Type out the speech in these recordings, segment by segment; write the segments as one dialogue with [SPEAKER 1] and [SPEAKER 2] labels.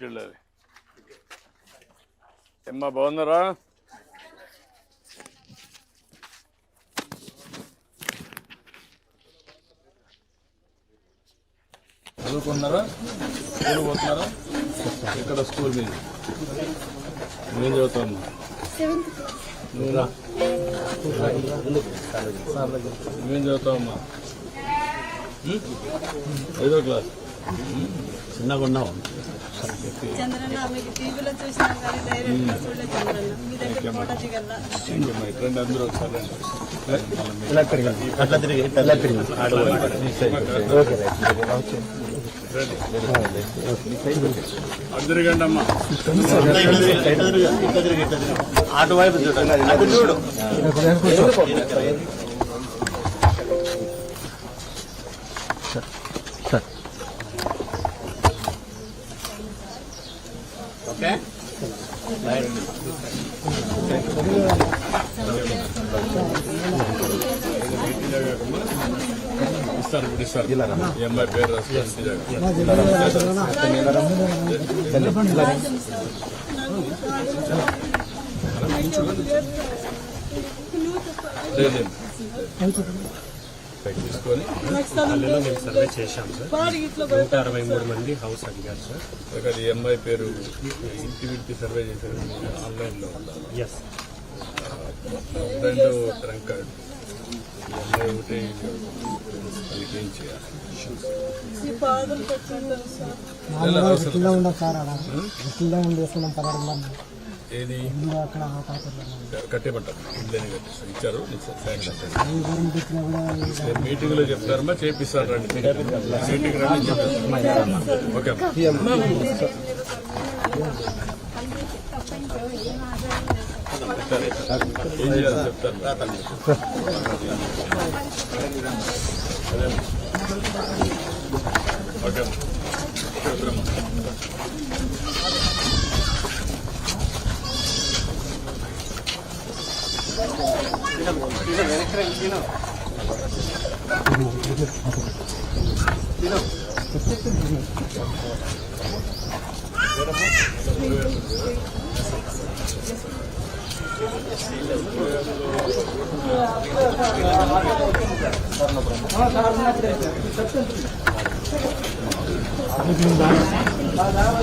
[SPEAKER 1] తీసుకెళ్ళాలి. ఏమ్మా బాగున్నారా? చదువుకున్నారా స్కూల్ పోతున్నారా? ఇక్కడ స్కూల్ మీద? నేను చదువుతాను నువ్వురా చదువుతావమ్మా? ఉం? ఐదో క్లాస్.
[SPEAKER 2] చిన్నగా ఉన్నావు అట్లా తిరిగి అట్లా తిరిగి
[SPEAKER 1] అందరు కండి అమ్మా.
[SPEAKER 2] అటు వైపు చూడండి. అటు చూడు.
[SPEAKER 1] ఇస్తారు ఇప్పుడు ఇస్తారు ఈ అమ్మాయి పేరు రాసుకోండి తీసుకొని
[SPEAKER 3] పల్లెలో మేము సర్వే చేశాం సార్. నూట అరవై మూడు మంది హౌస్ అడిగారు సార్.
[SPEAKER 1] ఇక్కడ ఈ అమ్మాయి పేరు ఇంటి ఇంటి సర్వే చేశారు. ఆన్లైన్లో
[SPEAKER 3] ఎస్
[SPEAKER 1] రెండు ట్రంక్ కార్డు. ఈ అమ్మాయి ఒకటే. వాళ్ళకి ఏం చేయాలి?
[SPEAKER 4] కింద ఉండదు సార్ కింద ఉండి పదహారు మంది
[SPEAKER 1] ఏది?
[SPEAKER 4] ఇల్లు అక్కడ ఆ కాకుండా
[SPEAKER 1] కట్టేపట్టాం ఇల్లు కట్టేస్తారు ఇచ్చారు. శాంక్షన్ మీటింగ్లో చెప్తారమ్మా చేపిస్తారు రండి. మీటింగ్ రండి చెప్తారు ఓకే. చెప్తారు. ఏం చేయాలో చెప్తారు. ఓకే అమ్మా.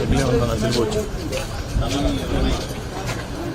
[SPEAKER 1] Emin ondan hazır boyunca.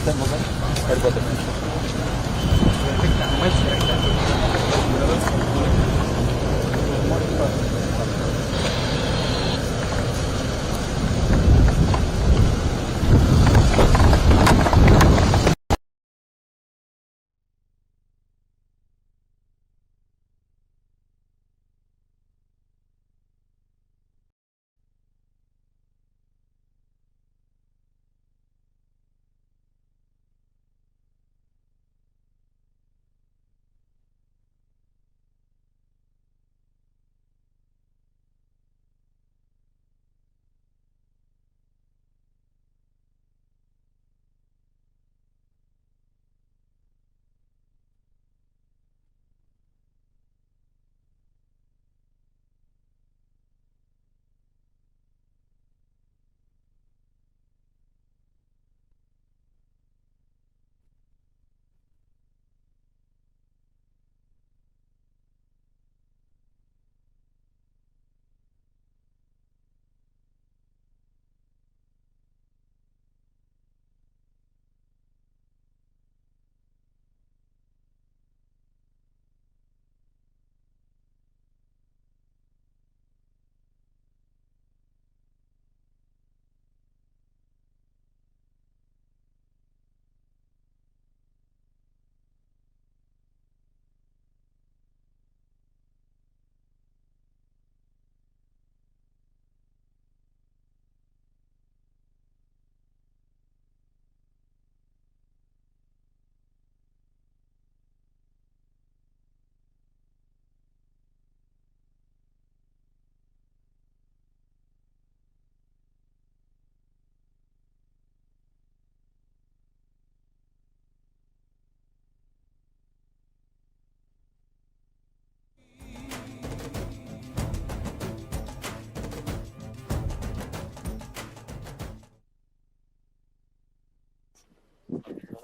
[SPEAKER 1] ఖచ్చితంగా సరిపోతుంది.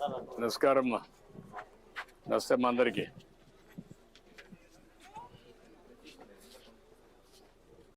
[SPEAKER 1] నమస్కారం నమస్తే అందరికీ అందరికి.